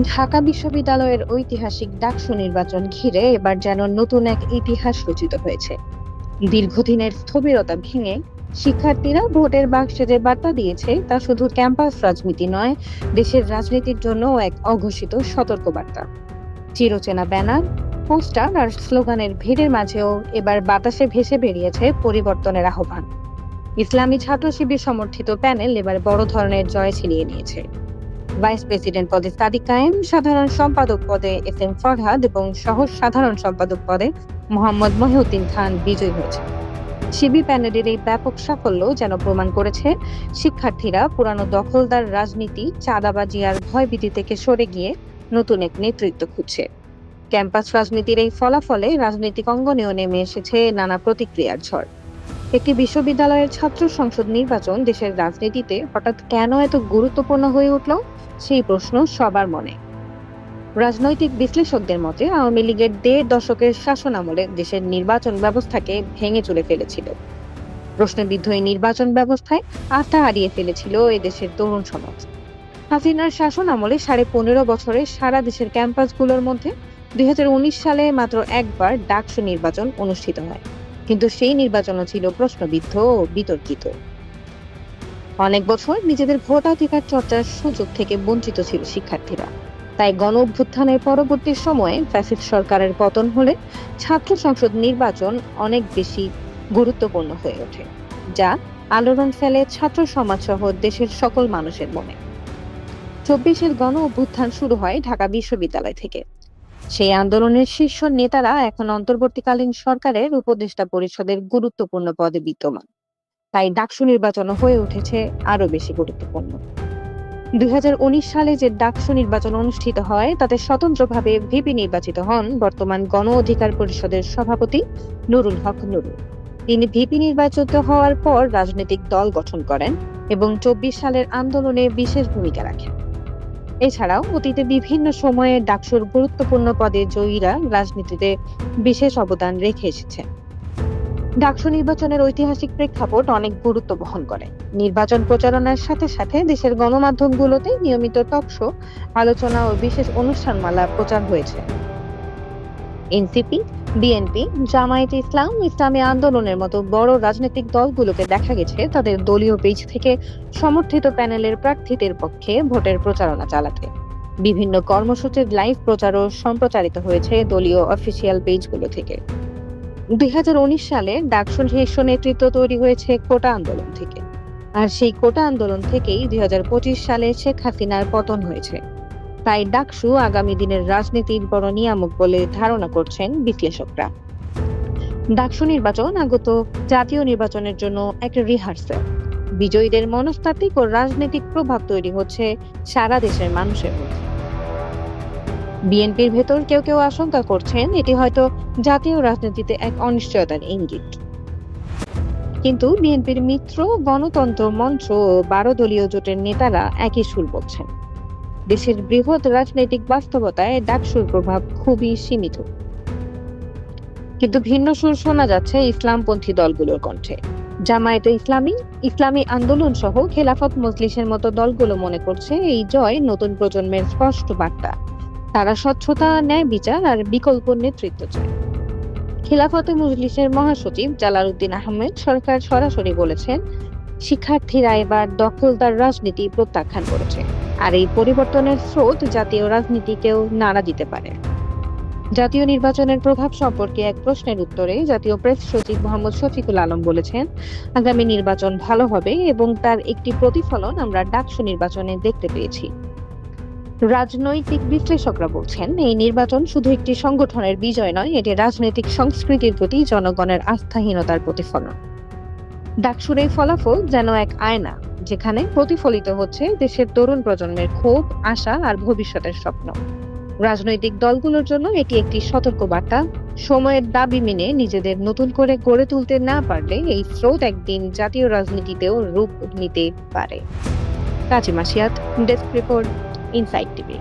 ঢাকা বিশ্ববিদ্যালয়ের ঐতিহাসিক ডাকসু নির্বাচন ঘিরে এবার যেন নতুন এক ইতিহাস রচিত হয়েছে। দীর্ঘদিনের স্থবিরতা ভেঙে শিক্ষার্থীরা ভোটের বাক্সে যে বার্তা দিয়েছে তা শুধু ক্যাম্পাস রাজনীতি নয়, দেশের রাজনীতির জন্য এক অঘোষিত সতর্কবার্তা। চিরচেনা ব্যানার, পোস্টার আর স্লোগানের ভিড়ের মাঝেও এবার বাতাসে ভেসে বেরিয়েছে পরিবর্তনের আহ্বান। ইসলামী ছাত্র শিবির সমর্থিত প্যানেল এবার বড় ধরনের জয় ছিনিয়ে নিয়েছে। ভাইস প্রেসিডেন্ট পদে সাদিক কায়েম, সাধারণ সম্পাদক পদে এস এম ফরহাদ এবং সহ সাধারণ সম্পাদক পদে মোহাম্মদ মহিউদ্দিন খান বিজয়ী হয়েছে শিবির প্যানেলের এই ব্যাপক সাফল্য যেন প্রমাণ করেছে, শিক্ষার্থীরা পুরানো দখলদার রাজনীতি, চাঁদাবাজি আর ভয়ভীতি থেকে সরে গিয়ে নতুন এক নেতৃত্ব খুঁজছে। ক্যাম্পাস রাজনীতির এই ফলাফলে রাজনৈতিক অঙ্গনেও নেমে এসেছে নানা প্রতিক্রিয়ার ঝড়। একটি বিশ্ববিদ্যালয়ের ছাত্র সংসদ নির্বাচন দেশের রাজনীতিতে হঠাৎ কেন এত গুরুত্বপূর্ণ হয়ে উঠল? সেই প্রশ্ন সবার মনে। রাজনৈতিক বিশ্লেষকদের মতে, আওয়ামী লীগের দেড় দশকের শাসন আমলে দেশের নির্বাচন ব্যবস্থাকে ভেঙে চলে ফেলেছিল। প্রশ্নবিদ্ধ এই নির্বাচন ব্যবস্থায় আস্থা হারিয়ে ফেলেছিল এদেশের তরুণ সমাজ। হাসিনার শাসন আমলে সাড়ে পনেরো বছরে সারা দেশের ক্যাম্পাসগুলোর মধ্যে দুই হাজার উনিশ সালে মাত্র একবার ডাকসু নির্বাচন অনুষ্ঠিত হয়। কিন্তু সেই নির্বাচনও ছিল প্রশ্নবিদ্ধ ও বিতর্কিত। অনেক বছর নিজেদের ভোটাধিকার চর্চার সুযোগ থেকে বঞ্চিত ছিল শিক্ষার্থীরা। তাই গণ অভ্যুত্থানের পরবর্তী সময়ে ফ্যাসিড সরকারের পতন হলে ছাত্র সংসদ নির্বাচন অনেক বেশি গুরুত্বপূর্ণ হয়ে ওঠে, যা আলোড়ন ফেলে ছাত্র সমাজ সহ দেশের সকল মানুষের মনে। চব্বিশের গণ অভ্যুত্থান শুরু হয় ঢাকা বিশ্ববিদ্যালয় থেকে। সেই আন্দোলনের শীর্ষ নেতারা এখন অন্তর্বর্তীকালীন সরকারের উপদেষ্টা পরিষদের গুরুত্বপূর্ণ পদে বিদ্যমান। তাই ডাকসু নির্বাচন হয়ে উঠেছে আরও বেশি গুরুত্বপূর্ণ। দুই হাজার উনিশ সালে যে ডাকসু নির্বাচন অনুষ্ঠিত হয়, তাতে স্বতন্ত্রভাবে ভিপি নির্বাচিত হন বর্তমান গণ অধিকার পরিষদের সভাপতি নুরুল হক নুরুল তিনি ভিপি নির্বাচিত হওয়ার পর রাজনৈতিক দল গঠন করেন এবং চব্বিশ সালের আন্দোলনে বিশেষ ভূমিকা রাখেন। এছাড়াও অতীতে বিভিন্ন সময়ে ডাকসুর গুরুত্বপূর্ণ পদে জয়ীরা রাজনীতিতে বিশেষ অবদান রেখে এসেছে। ডাকসু নির্বাচনের ঐতিহাসিক প্রেক্ষাপট অনেক গুরুত্ব বহন করে। নির্বাচন প্রচারণার সাথে সাথে দেশের গণমাধ্যমগুলোতে নিয়মিত টকশো আলোচনা ও বিশেষ অনুষ্ঠানমালা প্রচার হয়েছে। এনসিপি বিএনপি, জামায়াতে ইসলাম ইসলামী আন্দোলনের মতো বড় রাজনৈতিক দলগুলোকে দেখা গেছে তাদের দলীয় পেজ থেকে সমর্থিত প্যানেলের প্রার্থীদের পক্ষে ভোটের প্রচারণা চালাতে। বিভিন্ন কর্মসূচির লাইভ প্রচারও সম্প্রচারিত হয়েছে দলীয় অফিসিয়াল পেজগুলো থেকে। দুই হাজার উনিশ সালে ডাকসুর শীর্ষ নেতৃত্ব তৈরি হয়েছে কোটা আন্দোলন থেকে। আর সেই কোটা আন্দোলন থেকেই দুই হাজার পঁচিশ সালে শেখ হাসিনার পতন হয়েছে। তাই ডাকসু আগামী দিনের রাজনীতির বড় নিয়ামক বলে ধারণা করছেন বিশ্লেষকরা। ডাকসু নির্বাচন আগত জাতীয় নির্বাচনের জন্য একটা রিহার্সেল। বিজয়ীদের মনস্তাত্ত্বিক ও রাজনৈতিক প্রভাব তৈরি হচ্ছে সারা দেশের মানুষের মধ্যে। বিএনপির ভেতর কেউ কেউ আশঙ্কা করছেন এটি হয়তো জাতীয় রাজনীতিতে এক অনিশ্চয়তার ইঙ্গিত। কিন্তু বিএনপির মিত্র, গণতন্ত্র মঞ্চ ও বারো দলীয় জোটের নেতারা একই সুর বলছেন। দেশের বৃহৎ রাজনৈতিক বাস্তবতায় ডাকসুর প্রভাব খুবই সীমিত। কিন্তু ভিন্ন সুর শোনা যাচ্ছে ইসলামপন্থী দলগুলোর কণ্ঠে। জামায়াতে ইসলামী ইসলামী আন্দোলন সহ খেলাফত মজলিসের মতো দলগুলো মনে করছে এই জয় নতুন প্রজন্মের স্পষ্ট বার্তা। তারা স্বচ্ছতা, ন্যায় বিচার আর বিকল্প নেতৃত্ব চায়। খেলাফতে মজলিসের মহাসচিব জালালউদ্দিন আহমেদ সরকার সরাসরি বলেছেন, শিক্ষার্থীরা এবার দখলদার রাজনীতি প্রত্যাখ্যান করেছে। আর এই পরিবর্তনের স্রোত জাতীয় রাজনীতিকেও নাড়া দিতে পারে। জাতীয় নির্বাচনের প্রভাব সম্পর্কে এক প্রশ্নের উত্তরে জাতীয় প্রেস সচিব মোহাম্মদ শফিকুল আলম বলেছেন, আগামী নির্বাচন ভালো হবে এবং তার একটি প্রতিফলন আমরা ডাকসু নির্বাচনে দেখতে পেয়েছি। রাজনৈতিক বিশ্লেষকরা বলছেন, এই নির্বাচন শুধু একটি সংগঠনের বিজয় নয়, এটি রাজনৈতিক সংস্কৃতির প্রতি জনগণের আস্থাহীনতার প্রতিফলন। ডাকসুর এই ফলাফল যেন এক আয়না। যেখানে প্রতিফলিত হচ্ছে দেশের তরুণ প্রজন্মের ক্ষোভ, আশা আর ভবিষ্যতের স্বপ্ন। রাজনৈতিক দলগুলোর জন্য এটি একটি সতর্ক বার্তা সময়ের দাবি মেনে নিজেদের নতুন করে গড়ে তুলতে না পারলে এই স্রোত একদিন জাতীয় রাজনীতিতেও রূপ নিতে পারে। Kazi Masiat, desk report inside TV.